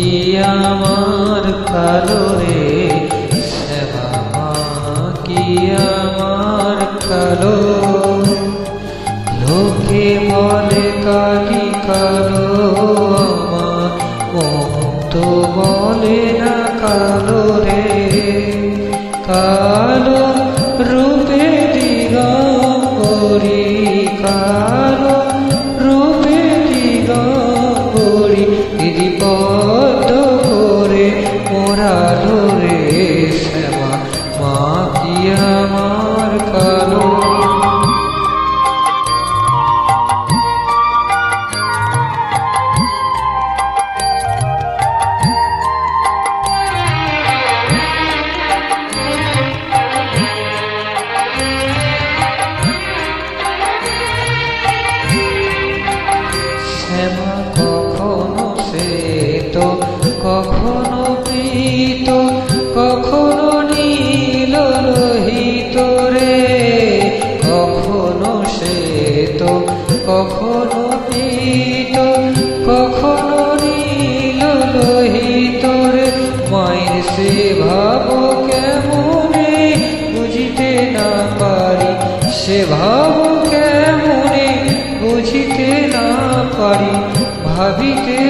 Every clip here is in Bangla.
কি আমার কালো রে মা, কি আমার কালো? লোকে বলে কালি কালো তো বলে না কালো রে? কালো তো কখনো প্রীত, কখনো নীল লোহিত রে। কখনো তো কখনো প্রীত কখনো নীল লোহিত রে। মায়ের সে ভাব কেমনে বুঝিতে না পারি? সে ভাব কেমনে বুঝিতে না পারি? ভাবিতে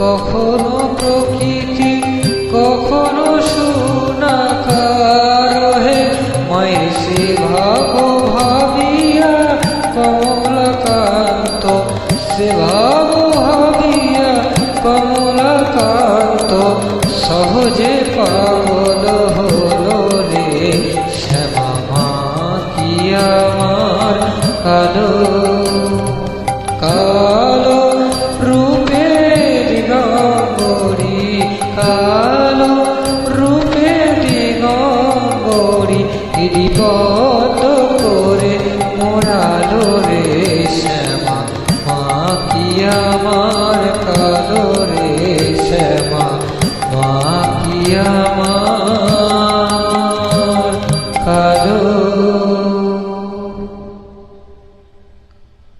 কখনো প্রকৃতি, কখনো সুনাকার হে। মহিষী ভাব ভাবিয়া কমলাকান্ত, সে ভাব ভাবিয়া কমলাকান্ত, সহজে পাবল হলো রে। শ্যামা কি আমার কালো কত